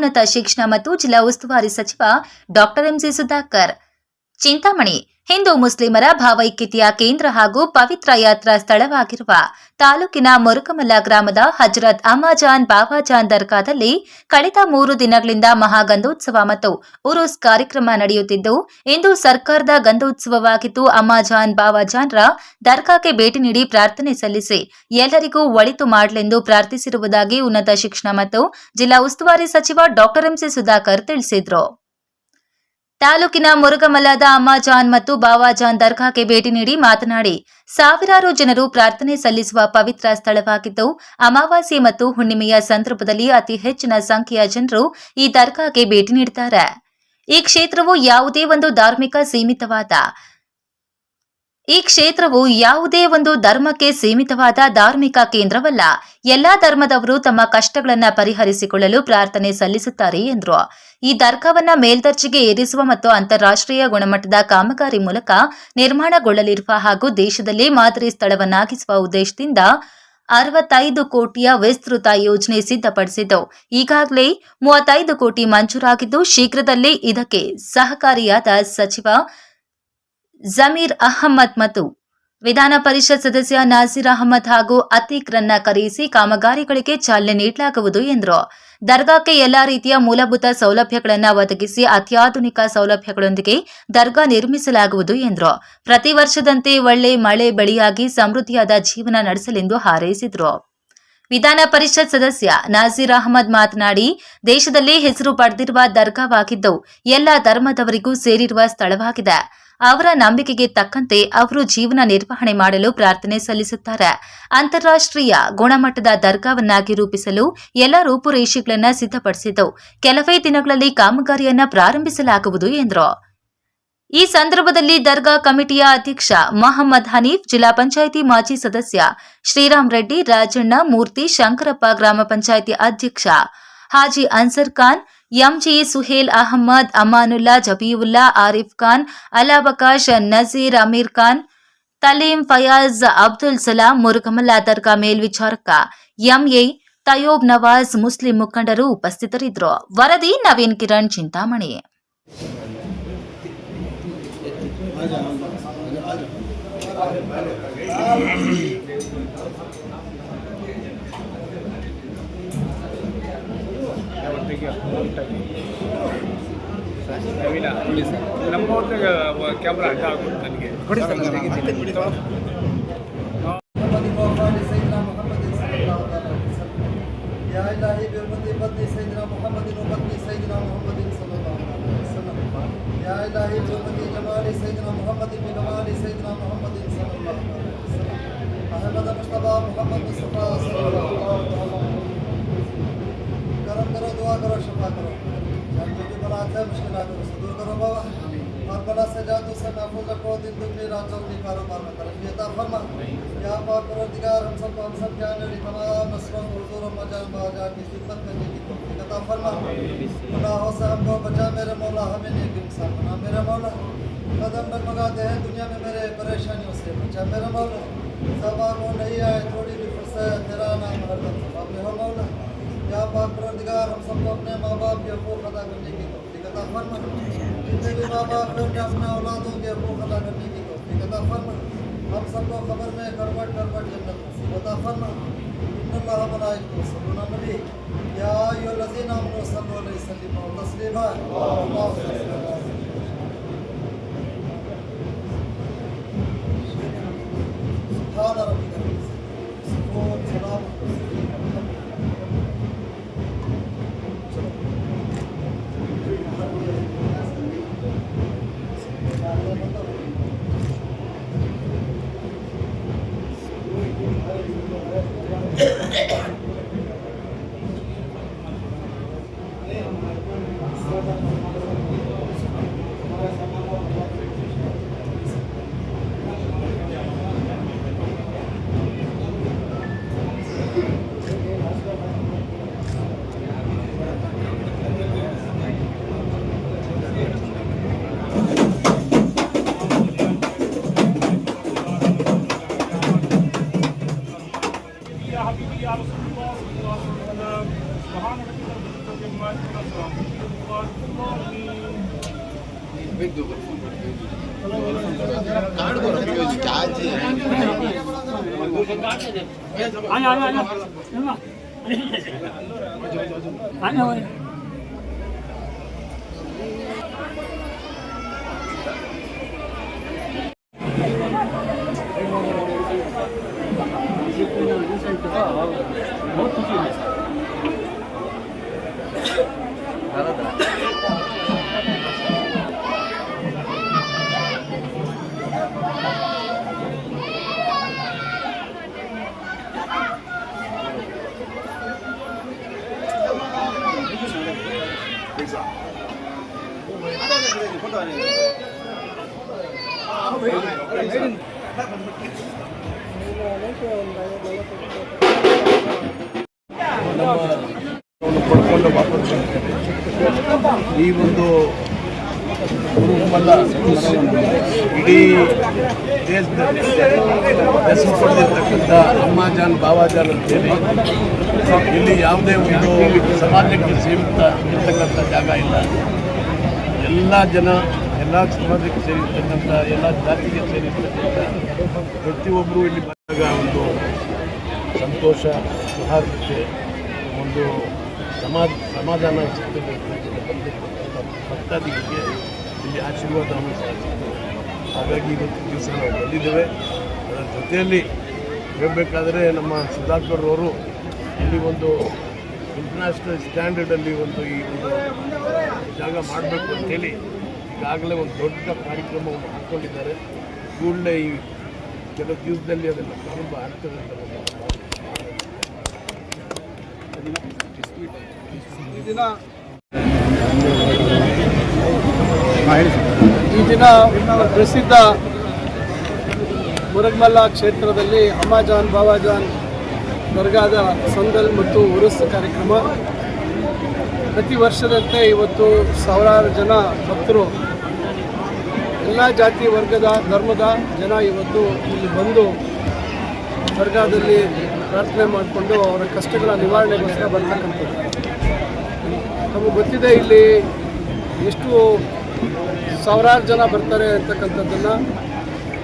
ಉನ್ನತ ಶಿಕ್ಷಣ ಮತ್ತು ಜಿಲ್ಲಾ ಉಸ್ತುವಾರಿ ಸಚಿವ doctor M C Sudhakar. Chintamani Hindu ಮುಸ್ಲಿಮರ ಭಾವೈಕ್ಯತೆಯ ಕೇಂದ್ರ ಹಾಗೂ ಪವಿತ್ರ ಯಾತ್ರಾ ಸ್ಥಳವಾಗಿರುವ ತಾಲೂಕಿನ ಮುರುಕಮಲ್ಲ ಗ್ರಾಮದ ಹಜರತ್ ಅಮಾಜಾನ್ ಬಾಬಾಜಾನ್ ದರ್ಗಾದಲ್ಲಿ ಕಳೆದ ಮೂರು ದಿನಗಳಿಂದ ಮಹಾಗಂಧೋತ್ಸವ ಮತ್ತು ಉರುಸ್ ಕಾರ್ಯಕ್ರಮ ನಡೆಯುತ್ತಿದ್ದು, ಇಂದು ಸರ್ಕಾರದ ಗಂಧೋತ್ಸವವಾಗಿದ್ದು ಅಮಾಜಾನ್ ಬಾಬಾಜಾನ್ರ ದರ್ಗಾಕ್ಕೆ ಭೇಟಿ ನೀಡಿ ಪ್ರಾರ್ಥನೆ ಸಲ್ಲಿಸಿ ಎಲ್ಲರಿಗೂ ಒಳಿತು ಮಾಡಲೆಂದು ಪ್ರಾರ್ಥಿಸಿರುವುದಾಗಿ ಉನ್ನತ ಶಿಕ್ಷಣ ಮತ್ತು ಜಿಲ್ಲಾ ಉಸ್ತುವಾರಿ ಸಚಿವ ಡಾಕ್ಟರ್ ಎಂಸಿ ಸುಧಾಕರ್ ತಿಳಿಸಿದರು. ತಾಲೂಕಿನ ಮುರುಗಮಲ್ಲದ ಅಮ್ಮಾಜಾನ್ ಮತ್ತು ಬಾವಾಜಾನ್ ದರ್ಗಾಕ್ಕೆ ಭೇಟಿ ನೀಡಿ ಮಾತನಾಡಿ, ಸಾವಿರಾರು ಜನರು ಪ್ರಾರ್ಥನೆ ಸಲ್ಲಿಸುವ ಪವಿತ್ರ ಸ್ಥಳವಾಗಿದ್ದು, ಅಮಾವಾಸ್ಯೆ ಮತ್ತು ಹುಣ್ಣಿಮೆಯ ಸಂದರ್ಭದಲ್ಲಿ ಅತಿ ಹೆಚ್ಚಿನ ಸಂಖ್ಯೆಯ ಜನರು ಈ ದರ್ಗಾಕ್ಕೆ ಭೇಟಿ ನೀಡುತ್ತಾರೆ ಈ ಕ್ಷೇತ್ರವು ಯಾವುದೇ ಒಂದು ಧಾರ್ಮಿಕ ಸೀಮಿತವಾದ ಈ ಕ್ಷೇತ್ರವು ಯಾವುದೇ ಒಂದು ಧರ್ಮಕ್ಕೆ ಸೀಮಿತವಾದ ಧಾರ್ಮಿಕ ಕೇಂದ್ರವಲ್ಲ. ಎಲ್ಲಾ ಧರ್ಮದವರು ತಮ್ಮ ಕಷ್ಟಗಳನ್ನ ಪರಿಹರಿಸಿಕೊಳ್ಳಲು ಪ್ರಾರ್ಥನೆ ಸಲ್ಲಿಸುತ್ತಾರೆ, ಎಂದರು. ಈ ದರ್ಗಾವನ್ನ ಮೇಲ್ದರ್ಜೆಗೆ ಏರಿಸುವ ಮತ್ತು ಅಂತಾರಾಷ್ಟ್ರೀಯ ಗುಣಮಟ್ಟದ ಕಾಮಗಾರಿ ಮೂಲಕ ನಿರ್ಮಾಣಗೊಳ್ಳಲಿರುವ ಹಾಗೂ ದೇಶದಲ್ಲಿ ಮಾದರಿ ಸ್ಥಳವನ್ನಾಗಿಸುವ ಉದ್ದೇಶದಿಂದ ಅರವತ್ತೈದು ಕೋಟಿಯ ವಿಸ್ತೃತ ಯೋಜನೆ ಸಿದ್ಧಪಡಿಸಿದ್ದು, ಈಗಾಗಲೇ ಮೂವತ್ತೈದು ಕೋಟಿ ಮಂಜೂರಾಗಿದ್ದು, ಶೀಘ್ರದಲ್ಲೇ ಇದಕ್ಕೆ ಸಹಕಾರಿಯಾದ ಸಚಿವ ಜಮೀರ್ ಅಹಮ್ಮದ್ ಮತ್ತು ವಿಧಾನ ಪರಿಷತ್ ಸದಸ್ಯ ನಾಸೀರ್ ಅಹಮ್ಮದ್ ಹಾಗೂ ಅತೀಕ್ರನ್ನ ಕರೆಯಿಸಿ ಕಾಮಗಾರಿಗಳಿಗೆ ಚಾಲನೆ ನೀಡಲಾಗುವುದು ಎಂದರು. ದರ್ಗಾಕ್ಕೆ ಎಲ್ಲಾ ರೀತಿಯ ಮೂಲಭೂತ ಸೌಲಭ್ಯಗಳನ್ನು ಒದಗಿಸಿ ಅತ್ಯಾಧುನಿಕ ಸೌಲಭ್ಯಗಳೊಂದಿಗೆ ದರ್ಗಾ ನಿರ್ಮಿಸಲಾಗುವುದು ಎಂದರು. ಪ್ರತಿ ವರ್ಷದಂತೆ ಒಳ್ಳೆ ಮಳೆ ಬೆಳೆಯಾಗಿ ಸಮೃದ್ಧಿಯಾದ ಜೀವನ ನಡೆಸಲೆಂದು ಹಾರೈಸಿದರು. ವಿಧಾನ ಪರಿಷತ್ ಸದಸ್ಯ ನಾಜೀರ್ ಅಹಮದ್ ಮಾತನಾಡಿ, ದೇಶದಲ್ಲಿ ಹೆಸರು ಪಡೆದಿರುವ ದರ್ಗಾವಾಗಿದ್ದು, ಎಲ್ಲ ಧರ್ಮದವರಿಗೂ ಸೇರಿರುವ ಸ್ಥಳವಾಗಿದೆ. ಅವರ ನಂಬಿಕೆಗೆ ತಕ್ಕಂತೆ ಅವರು ಜೀವನ ನಿರ್ವಹಣೆ ಮಾಡಲು ಪ್ರಾರ್ಥನೆ ಸಲ್ಲಿಸುತ್ತಾರೆ. ಅಂತಾರಾಷ್ಟ್ರೀಯ ಗುಣಮಟ್ಟದ ದರ್ಗಾವನ್ನಾಗಿ ರೂಪಿಸಲು ಎಲ್ಲ ರೂಪುರೇಷೆಗಳನ್ನು ಸಿದ್ಧಪಡಿಸಿದ್ದವು ಕೆಲವೇ ದಿನಗಳಲ್ಲಿ ಕಾಮಗಾರಿಯನ್ನು ಪ್ರಾರಂಭಿಸಲಾಗುವುದು ಎಂದರು. ಈ ಸಂದರ್ಭದಲ್ಲಿ ದರ್ಗಾ ಕಮಿಟಿಯ ಅಧ್ಯಕ್ಷ ಮೊಹಮ್ಮದ್ ಹನೀಫ್, ಜಿಲ್ಲಾ ಪಂಚಾಯಿತಿ ಮಾಜಿ ಸದಸ್ಯ ಶ್ರೀರಾಮ್ ರೆಡ್ಡಿ, ರಾಜಣ್ಣ, ಮೂರ್ತಿ, ಶಂಕರಪ್ಪ ಗ್ರಾಮ ಪಂಚಾಯಿತಿ ಅಧ್ಯಕ್ಷ ಹಾಜಿ ಅನ್ಸರ್ ಖಾನ್ ಎಂಜಿ ಸುಹೇಲ್ ಅಹಮ್ಮದ್ ಅಮಾನುಲ್ಲಾ ಜಬೀವುಲ್ಲಾ ಆರಿಫ್ ಖಾನ್ ಅಲಾಬಕಾಶ್ ನಜೀರ್ ಅಮೀರ್ ಖಾನ್ ತಲೀಂ ಫಯಾಜ್ ಅಬ್ದುಲ್ ಸಲಾಂ ಮುರುಗಮಲ್ಲ ದರ್ಗಾ ಮೇಲ್ವಿಚಾರಕ ಎಂಎ ತಯೋಬ್ ನವಾಜ್ ಮುಸ್ಲಿಂ ಮುಖಂಡರು ಉಪಸ್ಥಿತರಿದ್ದರು ವರದಿ ನವೀನ್ ಕಿರಣ್ ಚಿಂತಾಮಣಿ ನವೀನ ನಮ್ಮ ಅವ್ರದ್ದು ಕ್ಯಾಮ್ರಾ ಅಡ್ಡ ಆಗ್ಬಿಟ್ಟು ನನಗೆ ಕೊಡಿ ಸರ್ ನನಗೆ محمد وفاء سيدنا محمد صلى الله عليه وسلم يا إلهي برحمة بدني سيدنا محمد وبدني سيدنا محمد صلى الله عليه وسلم يا إلهي برحمة جمال سيدنا محمد بجمال سيدنا محمد صلى الله عليه وسلم أحمد مصطفى محمد مصطفى کرو جلدی کی بلا سے مشکلات سے دور کرو بابا اور بلا سے جات محفوظ رکھو دن دگنی رات چوگنی کاروبار میں ترقی عطا فرما یا پروردگار ہم سب کو ہم سب جان اور تمام نسلوں حضور و مجان باجان کی خدمت کرنے کی توفیق عطا فرما گناہوں سے ہم کو بچا میرے مولا ہمیں نیک انسان بنا میرے مولا قدم ڈگمگاتے ہیں دنیا میں میرے پریشانیوں سے بچا میرا مولا زبان وہ نہیں آئے تھوڑی بھی فرصت تیرا نام ہر دم میں ہو مولا یا پاک پردگار ہم سب کو اپنے ماں باپ کے حقوق ادا کرنے کی توفیق عطا فرما۔ جتنے بھی ماں باپ نے اپنے اپنے اولادوں کے حقوق ادا کرنے کی توفیق عطا فرما۔ ہم سب کو خبر میں کروٹ کروٹ جنت نصیب عطا فرما۔ ان اللہ ملائکہ صلی اللہ یا ایو الذین آمنوا صلوا علیہ وسلم تسلیما۔ اللہ علیہ وسلم سبحان ربك رب سبحان سلام۔ حبيبي يا حبيبي يا رسول الله صلى الله عليه وسلم سبحان ربك رب العزة عما يصفون وسلام على المرسلين آجا آجا آجا ಪಡ್ಕೊಂಡು ವಾಪಸ್ ಈ ಒಂದು ಕುರುಮಲ್ಲ ಇಡೀ ದೇಶದಲ್ಲಿ ಹೆಸರು ಪಡೆದಿರ್ತಕ್ಕಂಥ ಅಮ್ಮಾಜಾನ್ ಬಾವಾಜಾನ್ ಅಂತೇಳಿ ಇಲ್ಲಿ ಯಾವುದೇ ಒಂದು ಸಮಾಜಕ್ಕೆ ಸೀಮಿತ ಇರ್ತಕ್ಕಂಥ ಜಾಗ ಇಲ್ಲ. ಎಲ್ಲ ಜನ, ಎಲ್ಲ ಸಮಾಜಕ್ಕೆ ಸೇರಿರ್ತಕ್ಕಂಥ, ಎಲ್ಲ ಜಾತಿಗೆ ಸೇರಿರ್ತಕ್ಕಂಥ ಪ್ರತಿಯೊಬ್ಬರು ಇಲ್ಲಿ ಬಂದಾಗ ಒಂದು ಸಂತೋಷ ಸೌಹಾರ್ದತೆ ಒಂದು ಸಮಾಜ ಸಮಾಧಾನ ಸಿಗ್ತದೆ ಭಕ್ತಾದಿಗಳಿಗೆ ಇಲ್ಲಿ ಆಶೀರ್ವಾದವನ್ನು ಸಹ ಹಾಗಾಗಿ ಇವತ್ತು ದಿವಸ ನಾವು ಬಂದಿದ್ದೇವೆ. ಅದರ ಜೊತೆಯಲ್ಲಿ ಹೇಳಬೇಕಾದ್ರೆ ನಮ್ಮ ಸುಧಾಕರ್ ಅವರು ಇಲ್ಲಿ ಒಂದು ಇಂಟರ್ನ್ಯಾಷನಲ್ ಸ್ಟ್ಯಾಂಡರ್ಡಲ್ಲಿ ಒಂದು ಈ ಒಂದು ಜಾಗ ಮಾಡಬೇಕು ಅಂತೇಳಿ ಈಗಾಗಲೇ ಒಂದು ದೊಡ್ಡ ಕಾರ್ಯಕ್ರಮವನ್ನು ಹಾಕ್ಕೊಂಡಿದ್ದಾರೆ. ಕೂಡಲೇ ಈ ಕೆಲವು ದಿವಸದಲ್ಲಿ ಅದನ್ನು ಪ್ರಾರಂಭ ಆಗ್ತದೆ ಅಂತ ನನ್ನ ಈ ದಿನ ಈ ದಿನ ಪ್ರಸಿದ್ಧ ಮುರಗ್ಮಲ್ಲ ಕ್ಷೇತ್ರದಲ್ಲಿ ಅಮ್ಮಾಜಾನ್, ಬಾಬಾಜಾನ್ ದರ್ಗಾದ ಸಂದಲ್ ಮತ್ತು ಉರುಸ್ ಕಾರ್ಯಕ್ರಮ. ಪ್ರತಿ ವರ್ಷದಂತೆ ಇವತ್ತು ಸಾವಿರಾರು ಜನ ಭಕ್ತರು, ಎಲ್ಲ ಜಾತಿ ವರ್ಗದ, ಧರ್ಮದ ಜನ ಇವತ್ತು ಇಲ್ಲಿ ಬಂದು ದರ್ಗಾದಲ್ಲಿ ಪ್ರಾರ್ಥನೆ ಮಾಡಿಕೊಂಡು ಅವರ ಕಷ್ಟಗಳ ನಿವಾರಣೆಗೋಸ್ಕರ ಬರ್ತಕ್ಕಂಥದ್ದು. ನಮಗೆ ಗೊತ್ತಿದೆ ಇಲ್ಲಿ ಎಷ್ಟು ಸಾವಿರಾರು ಜನ ಬರ್ತಾರೆ ಅಂತಕ್ಕಂಥದ್ದನ್ನು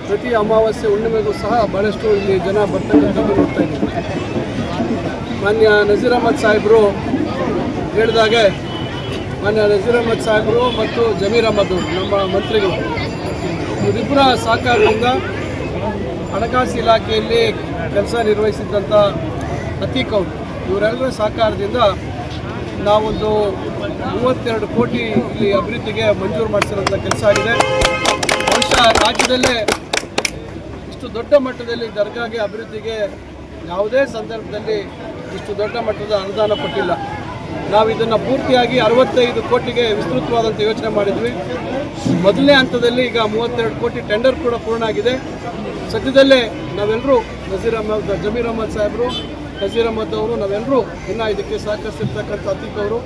ಪ್ರತಿ ಅಮಾವಾಸ್ಯೆ ಹುಣ್ಣಿಮೆಗೂ ಸಹ ಭಾಳಷ್ಟು ಇಲ್ಲಿ ಜನ ಬರ್ತಕ್ಕಂಥದ್ದು ನೋಡ್ತಾ ಮಾನ್ಯ ನಜೀರ್ ಅಹಮದ್ ಸಾಹೇಬರು ಹೇಳಿದಾಗೆ, ಮಾನ್ಯ ನಜೀರ್ ಅಹಮದ್ ಸಾಹೇಬರು ಮತ್ತು ಜಮೀರ್ ಅಹಮದ್ ನಮ್ಮ ಮಂತ್ರಿಗಳು. ಇವರಿಬ್ಬರ ಸಹಕಾರದಿಂದ ಹಣಕಾಸು ಇಲಾಖೆಯಲ್ಲಿ ಕೆಲಸ ನಿರ್ವಹಿಸಿದ್ದಂಥ ಅತೀಕ್ ಅವರು. ಇವರೆಲ್ಲರ ಸಹಕಾರದಿಂದ ನಾವೊಂದು ಮೂವತ್ತೆರಡು ಕೋಟಿ ಇಲ್ಲಿ ಅಭಿವೃದ್ಧಿಗೆ ಮಂಜೂರು ಮಾಡಿಸಿರೋಂಥ ಕೆಲಸ ಆಗಿದೆ. ಬಹುಶಃ ರಾಜ್ಯದಲ್ಲೇ ಇಷ್ಟು ದೊಡ್ಡ ಮಟ್ಟದಲ್ಲಿ ದರ್ಗಾಗೆ ಅಭಿವೃದ್ಧಿಗೆ ಯಾವುದೇ ಸಂದರ್ಭದಲ್ಲಿ ಇಷ್ಟು ದೊಡ್ಡ ಮಟ್ಟದ ಅನುದಾನ ಕೊಟ್ಟಿಲ್ಲ. ನಾವು ಇದನ್ನು ಪೂರ್ತಿಯಾಗಿ ಅರವತ್ತೈದು ಕೋಟಿಗೆ ವಿಸ್ತೃತವಾದಂಥ ಯೋಚನೆ ಮಾಡಿದ್ವಿ. ಮೊದಲನೇ ಹಂತದಲ್ಲಿ ಈಗ ಮೂವತ್ತೆರಡು ಕೋಟಿ ಟೆಂಡರ್ ಕೂಡ ಪೂರ್ಣ ಆಗಿದೆ. ಸದ್ಯದಲ್ಲೇ ನಾವೆಲ್ಲರೂ ನಜೀರ್ ಅಹಮದ್, ಜಮೀರ್ ಅಹಮದ್ ಸಾಹೇಬರು, ನಜೀರ್ ಅಹಮದ್ ಅವರು ನಾವೆಲ್ಲರೂ ಇನ್ನು ಇದಕ್ಕೆ ಸಹಕರಿಸಿರ್ತಕ್ಕಂಥ ಅತೀಕ್ ಅವರು,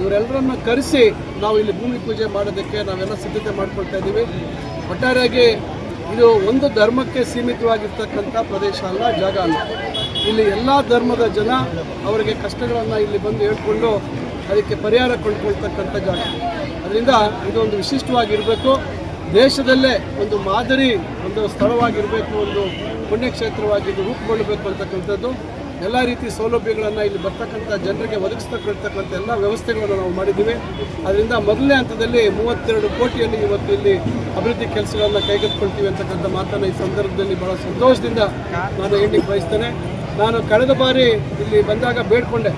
ಇವರೆಲ್ಲರನ್ನ ಕರೆಸಿ ನಾವು ಇಲ್ಲಿ ಭೂಮಿ ಪೂಜೆ ಮಾಡೋದಕ್ಕೆ ನಾವೆಲ್ಲ ಸಿದ್ಧತೆ ಮಾಡ್ಕೊಳ್ತಾ ಇದ್ದೀವಿ ಒಟ್ಟಾರೆಯಾಗಿ ಇದು ಒಂದು ಧರ್ಮಕ್ಕೆ ಸೀಮಿತವಾಗಿರ್ತಕ್ಕಂಥ ಪ್ರದೇಶ ಅಲ್ಲ, ಜಾಗ ಅಲ್ಲ. ಇಲ್ಲಿ ಎಲ್ಲ ಧರ್ಮದ ಜನ ಅವರಿಗೆ ಕಷ್ಟಗಳನ್ನು ಇಲ್ಲಿ ಬಂದು ಹೇಳ್ಕೊಂಡು ಅದಕ್ಕೆ ಪರಿಹಾರ ಕೊಂಡ್ಕೊಳ್ತಕ್ಕಂಥ ಜಾಗ. ಅದರಿಂದ ಇದೊಂದು ವಿಶಿಷ್ಟವಾಗಿರಬೇಕು. ದೇಶದಲ್ಲೇ ಒಂದು ಮಾದರಿ, ಒಂದು ಸ್ಥಳವಾಗಿರಬೇಕು, ಒಂದು ಪುಣ್ಯಕ್ಷೇತ್ರವಾಗಿ ಇದು ರೂಪುಗೊಳ್ಳಬೇಕು ಅಂತಕ್ಕಂಥದ್ದು. ಎಲ್ಲ ರೀತಿ ಸೌಲಭ್ಯಗಳನ್ನು ಇಲ್ಲಿ ಬರ್ತಕ್ಕಂಥ ಜನರಿಗೆ ಒದಗಿಸ್ತಕ್ಕಂಥ ಎಲ್ಲ ವ್ಯವಸ್ಥೆಗಳನ್ನು ನಾವು ಮಾಡಿದ್ದೀವಿ. ಅದರಿಂದ ಮೊದಲನೇ ಹಂತದಲ್ಲಿ ಮೂವತ್ತೆರಡು ಕೋಟಿಯಲ್ಲಿ ಇವತ್ತು ಇಲ್ಲಿ ಅಭಿವೃದ್ಧಿ ಕೆಲಸಗಳನ್ನು ಕೈಗೆತ್ತಿಕೊಳ್ತೀವಿ ಅಂತಕ್ಕಂಥ ಮಾತನ್ನು ಈ ಸಂದರ್ಭದಲ್ಲಿ ಬಹಳ ಸಂತೋಷದಿಂದ ನಾನು ಹೇಳಲಿಕ್ಕೆ ಬಯಸ್ತೇನೆ. ನಾನು ಕಳೆದ ಬಾರಿ ಇಲ್ಲಿ ಬಂದಾಗ ಬೇಡ್ಕೊಂಡೆ.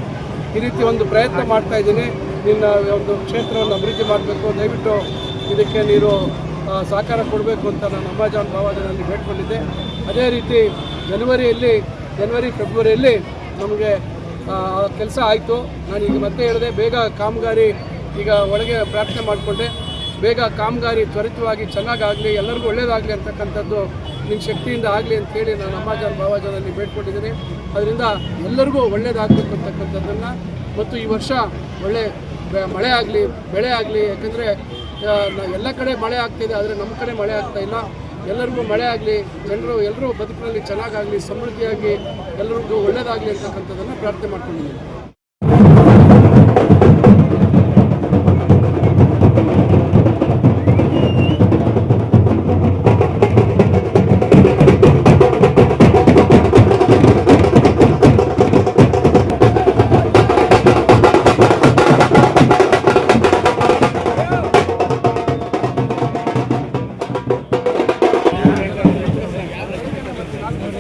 ಈ ರೀತಿ ಒಂದು ಪ್ರಯತ್ನ ಮಾಡ್ತಾ ಇದ್ದೀನಿ. ನಿನ್ನ ಒಂದು ಕ್ಷೇತ್ರವನ್ನು ಅಭಿವೃದ್ಧಿ ಮಾಡಬೇಕು. ದಯವಿಟ್ಟು ಇದಕ್ಕೆ ನೀರು ಸಹಕಾರ ಕೊಡಬೇಕು ಅಂತ ನಾನು ಅಮ್ಮಾಜಾನ್ ಬಾವಾಜನಲ್ಲಿ ಬೇಡ್ಕೊಂಡಿದ್ದೆ. ಅದೇ ರೀತಿ ಜನವರಿಯಲ್ಲಿ, ಜನವರಿ, ಫೆಬ್ರವರಿಯಲ್ಲಿ ನಮಗೆ ಕೆಲಸ ಆಯಿತು. ನಾನು ಈಗ ಮತ್ತೆ ಹೇಳಿದೆ, ಬೇಗ ಕಾಮಗಾರಿ ಈಗ ಒಳಗೆ ಪ್ರಾರ್ಥನೆ ಮಾಡಿಕೊಂಡೆ. ಬೇಗ ಕಾಮಗಾರಿ ತ್ವರಿತವಾಗಿ ಚೆನ್ನಾಗಾಗಲಿ, ಎಲ್ಲರಿಗೂ ಒಳ್ಳೆಯದಾಗಲಿ ಅಂತಕ್ಕಂಥದ್ದು ನಿಮ್ಮ ಶಕ್ತಿಯಿಂದ ಆಗಲಿ ಅಂತೇಳಿ ನಾನು ಅಮ್ಮಾಜಾನ್ ಬಾಬಾಜಾನಲ್ಲಿ ಬೇಡ್ಕೊಂಡಿದ್ದೀನಿ. ಅದರಿಂದ ಎಲ್ಲರಿಗೂ ಒಳ್ಳೆಯದಾಗಬೇಕು ಅಂತಕ್ಕಂಥದ್ದನ್ನು ಮತ್ತು ಈ ವರ್ಷ ಒಳ್ಳೆ ಮಳೆ ಆಗಲಿ, ಬೆಳೆ ಆಗಲಿ, ಯಾಕಂದರೆ ಎಲ್ಲ ಕಡೆ ಮಳೆ ಆಗ್ತಿದೆ, ಆದರೆ ನಮ್ಮ ಕಡೆ ಮಳೆ ಆಗ್ತಾ ಇಲ್ಲ. ಎಲ್ಲರಿಗೂ ಮಳೆ ಆಗಲಿ, ಜನರು ಎಲ್ಲರೂ ಬದುಕಿನಲ್ಲಿ ಚೆನ್ನಾಗಾಗಲಿ, ಸಮೃದ್ಧಿಯಾಗಿ ಎಲ್ಲರಿಗೂ ಒಳ್ಳೆಯದಾಗಲಿ ಅಂತಕ್ಕಂಥದ್ದನ್ನು ಪ್ರಾರ್ಥನೆ ಮಾಡ್ಕೊಂಡಿದ್ದೀನಿ.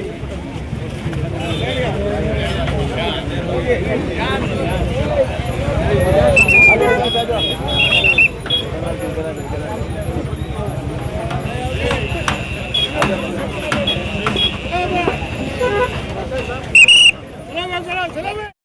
Thank you.